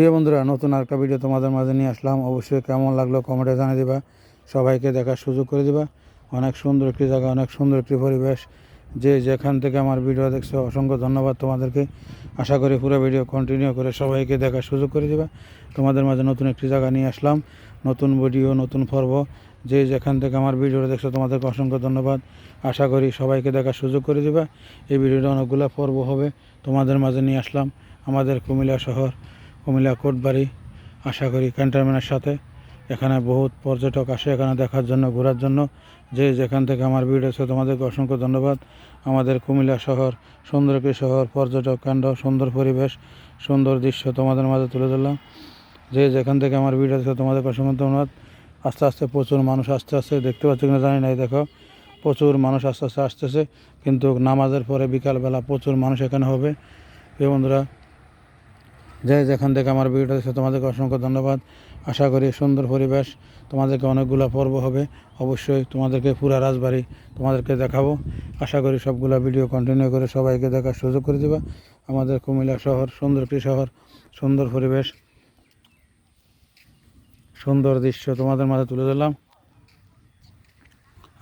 প্রিয় বন্ধুরা, নতুন আরেকটা ভিডিও তোমাদের মাঝে নিয়ে আসলাম। অবশ্যই কেমন লাগল কমেন্টে জানিয়ে দিবা, সবাইকে দেখার সুযোগ করে দিবা। অনেক সুন্দর একটি জায়গা, অনেক সুন্দর একটি পরিবেশ। যে যেখান থেকে আমার ভিডিও দেখছ, অসংখ্য ধন্যবাদ তোমাদেরকে। আশা করি পুরো ভিডিও কন্টিনিউ করে সবাইকে দেখার সুযোগ করে দিবা। তোমাদের মাঝে নতুন একটি জায়গা নিয়ে আসলাম, নতুন ভিডিও নতুন পর্ব। যে যেখান থেকে আমার ভিডিওটা দেখছ, তোমাদেরকে অসংখ্য ধন্যবাদ। আশা করি সবাইকে দেখার সুযোগ করে দিবা। এই ভিডিওটা অনেকগুলো পর্ব হবে তোমাদের মাঝে নিয়ে আসলাম। আমাদের কুমিল্লা শহর কুমিল্লা, কোটবাড়ি, আশা করি ক্যান্টনমেন্টের সাথে। এখানে বহুত পর্যটক আসে এখানে দেখার জন্য, ঘোরার জন্য। যে যেখান থেকে আমার ভিডিও আছে তোমাদেরকে অসংখ্য ধন্যবাদ। আমাদের কুমিল্লা শহর সুন্দর একটি শহর, পর্যটক কেন্দ্র, সুন্দর পরিবেশ, সুন্দর দৃশ্য তোমাদের মাঝে তুলে ধরলাম। যে যেখান থেকে আমার ভিডিও আছে তোমাদেরকে অসংখ্য ধন্যবাদ। আস্তে আস্তে প্রচুর মানুষ আসতে আস্তে দেখতে পাচ্ছ কিনা জানি নাই দেখো। প্রচুর মানুষ আস্তে আস্তে আসতেছে, কিন্তু নামাজের পরে বিকালবেলা প্রচুর মানুষ এখানে হবে। বন্ধুরা যে যেখান থেকে আমার ভিডিওটা দেখছ, তোমাদেরকে অসংখ্য ধন্যবাদ। আশা করি সুন্দর পরিবেশ, তোমাদেরকে অনেকগুলো পর্ব হবে। অবশ্যই তোমাদেরকে পুরা রাজবাড়ি তোমাদেরকে দেখাবো। আশা করি সবগুলো ভিডিও কন্টিনিউ করে সবাইকে দেখার সুযোগ করে দেবা। আমাদের কুমিল্লা শহর সুন্দর একটি শহর, সুন্দর পরিবেশ, সুন্দর দৃশ্য তোমাদের মাঝে তুলে ধরলাম।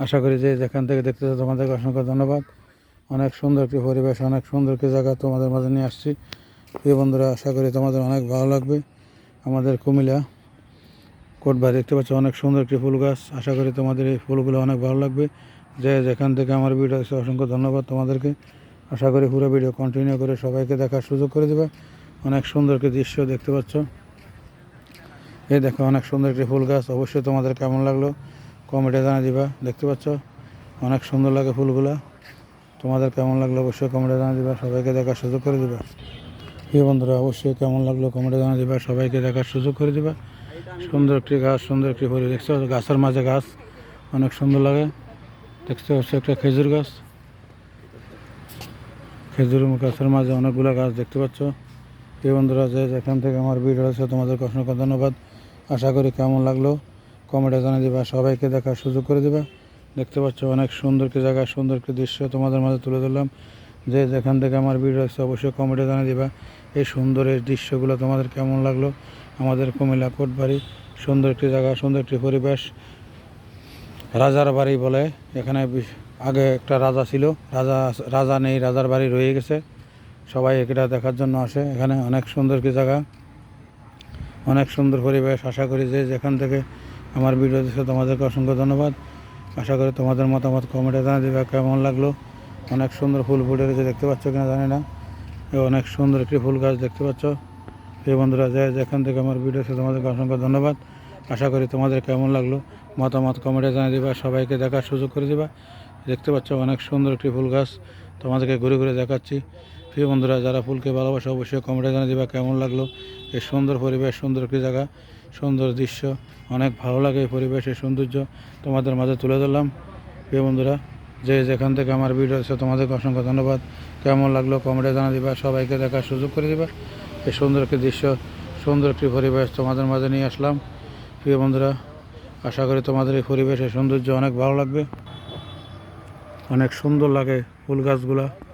আশা করি যে যেখান থেকে দেখতেছো তোমাদেরকে অসংখ্য ধন্যবাদ। অনেক সুন্দর একটি পরিবেশ, অনেক সুন্দর একটি জায়গা তোমাদের মাঝে নিয়ে আসছি। প্রিয় বন্ধুরা, আশা করি তোমাদের অনেক ভালো লাগবে। আমাদের কুমিল্লা কোটবাড়ি দেখতে পাচ্ছ অনেক সুন্দর একটি ফুল গাছ। আশা করি তোমাদের এই ফুলগুলো অনেক ভালো লাগবে। যে যেখান থেকে আমার ভিডিও আছে অসংখ্য ধন্যবাদ তোমাদেরকে। আশা করি পুরো ভিডিও কন্টিনিউ করে সবাইকে দেখার সুযোগ করে দেবে। অনেক সুন্দর একটি দৃশ্য দেখতে পাচ্ছ। এই দেখো, অনেক সুন্দর একটি ফুল গাছ। অবশ্যই তোমাদের কেমন লাগল কমেন্টে জানিয়ে দিবা। দেখতে পাচ্ছ, অনেক সুন্দর লাগে ফুলগুলা। তোমাদের কেমন লাগল অবশ্যই কমেন্টে জানিয়ে দিবা। সবাইকে দেখার সুযোগ করে দিবা। প্রিয় বন্ধুরা, অবশ্যই কেমন লাগল কমেন্টে জানা দিবা, সবাইকে দেখার সুযোগ করে দিবা। সুন্দর একটি গাছ, সুন্দর একটি পরি পাচ্ছ গাছের মাঝে গাছ, অনেক সুন্দর লাগে। দেখতে পাচ্ছ একটা খেজুর গাছ। খেজুর গাছের মাঝে অনেকগুলো গাছ দেখতে পাচ্ছ। প্রিয় বন্ধুরা, যে যেখান থেকে আমার ভিডিও আছে তোমাদেরকে অসংখ্য ধন্যবাদ। আশা করি কেমন লাগল? কমেন্টে জানা দিবা, সবাইকে দেখার সুযোগ করে দিবা। দেখতে পাচ্ছ, অনেক সুন্দর একটি জায়গা, সুন্দর একটি দৃশ্য তোমাদের মাঝে তুলে ধরলাম। যে যেখান থেকে আমার ভিডিও আছে অবশ্যই কমেন্টে জানিয়ে দিবা। এই সুন্দর এই দৃশ্যগুলো তোমাদের কেমন লাগল? আমাদের কুমিল্লা কোটবাড়ি, সুন্দর একটি জায়গা, সুন্দর একটি পরিবেশ। রাজার বাড়ি বলে এখানে আগে একটা রাজা ছিল। রাজা রাজা নেই, রাজার বাড়ি রয়ে গেছে। সবাই এটা দেখার জন্য আসে। এখানে অনেক সুন্দর একটি জায়গা। অনেক সুন্দর পরিবেশ। আশা করি যে যেখান থেকে আমার ভিডিও দেখছে, তোমাদেরকে অসংখ্য ধন্যবাদ। আশা করি তোমাদের মতামত কমেন্টে জানিয়ে দেবে, কেমন লাগল? অনেক সুন্দর ফুল ফুটে রয়েছে, দেখতে পাচ্ছ কিনা জানি না। অনেক সুন্দর একটি ফুল গাছ দেখতে পাচ্ছ। এই বন্ধুরা, যে যেখান থেকে আমার ভিডিও দেখছে, তোমাদেরকে অসংখ্য ধন্যবাদ। আশা করি তোমাদের কেমন লাগল? মতামত কমেন্টে জানিয়ে দিবা, সবাইকে দেখার সুযোগ করে দিবা। দেখতে পাচ্ছ অনেক সুন্দর একটি ফুল গাছ, তোমাদেরকে ঘুরে ঘুরে দেখাচ্ছি। প্রিয় বন্ধুরা, যারা ফুলকে ভালোবাসে, অবশ্যই কমেন্টে জানিয়ে দিবা কেমন লাগল। এই সুন্দর পরিবেশ, সুন্দর একটি জায়গা, সুন্দর দৃশ্য, অনেক ভালো লাগে এই পরিবেশের সৌন্দর্য তোমাদের মাঝে তুলে ধরলাম। প্রিয় বন্ধুরা যে যেখান থেকে আমার ভিডিও আছে তোমাদেরকে অসংখ্য ধন্যবাদ। কেমন লাগল কমেন্টে জানা দিবা, সবাইকে দেখার সুযোগ করে দিবা। এই সুন্দর একটি দৃশ্য, সুন্দর একটি পরিবেশ তোমাদের মাঝে নিয়ে আসলাম। প্রিয় বন্ধুরা, আশা করি তোমাদের এই পরিবেশের সৌন্দর্য অনেক ভালো লাগবে। অনেক সুন্দর লাগে ফুল গাছগুলা।